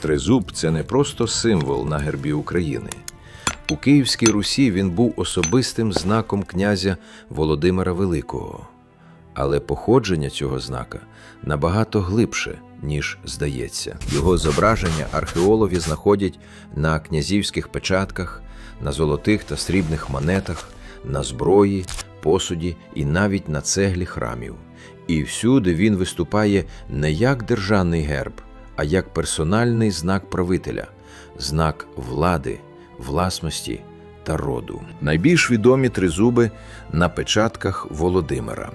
Тризуб це не просто символ на гербі України. У Київській Русі він був особистим знаком князя Володимира Великого. Але походження цього знака набагато глибше, ніж здається. Його зображення археологи знаходять на князівських печатках, на золотих та срібних монетах, на зброї, посуді і навіть на цеглі храмів. І всюди він виступає не як державний герб, а як персональний знак правителя, знак влади, власності та роду. Найбільш відомі тризуби на печатках Володимира.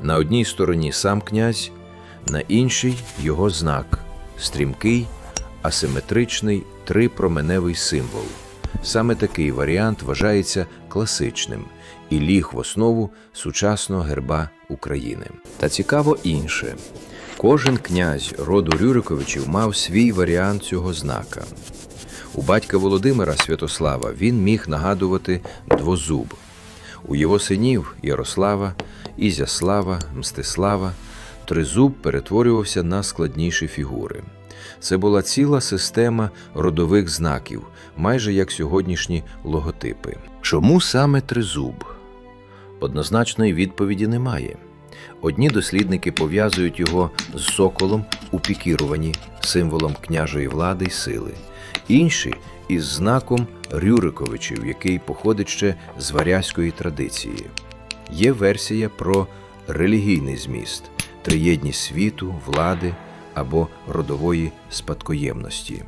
На одній стороні сам князь, на іншій його знак стрімкий, асиметричний трипроменевий символ. Саме такий варіант вважається класичним і ліг в основу сучасного герба України. Та цікаво інше. Кожен князь роду Рюриковичів мав свій варіант цього знака. У батька Володимира Святослава він міг нагадувати двозуб. У його синів Ярослава, Ізяслава, Мстислава тризуб перетворювався на складніші фігури. Це була ціла система родових знаків, майже як сьогоднішні логотипи. Чому саме тризуб? Однозначної відповіді немає. Одні дослідники пов'язують його з соколом у пікіруванні, символом княжої влади й сили, інші із знаком Рюриковичів, який походить ще з варязької традиції. Є версія про релігійний зміст, триєдність світу, влади або родової спадкоємності.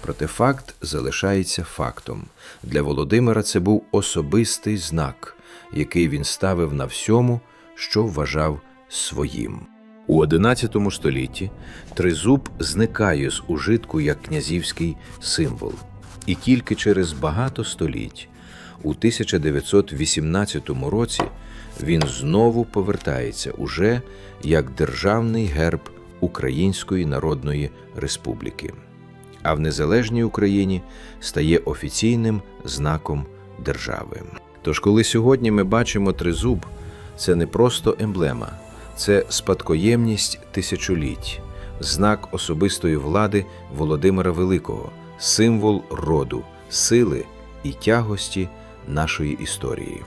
Проте факт залишається фактом. Для Володимира це був особистий знак, який він ставив на всьому, що вважав своїм. У XI столітті тризуб зникає з ужитку як князівський символ. І тільки через багато століть, у 1918 році, він знову повертається уже як державний герб Української Народної Республіки а в незалежній Україні стає офіційним знаком держави. Тож, коли сьогодні ми бачимо тризуб, це не просто емблема, це спадкоємність тисячоліть, знак особистої влади Володимира Великого, символ роду, сили і тягості нашої історії.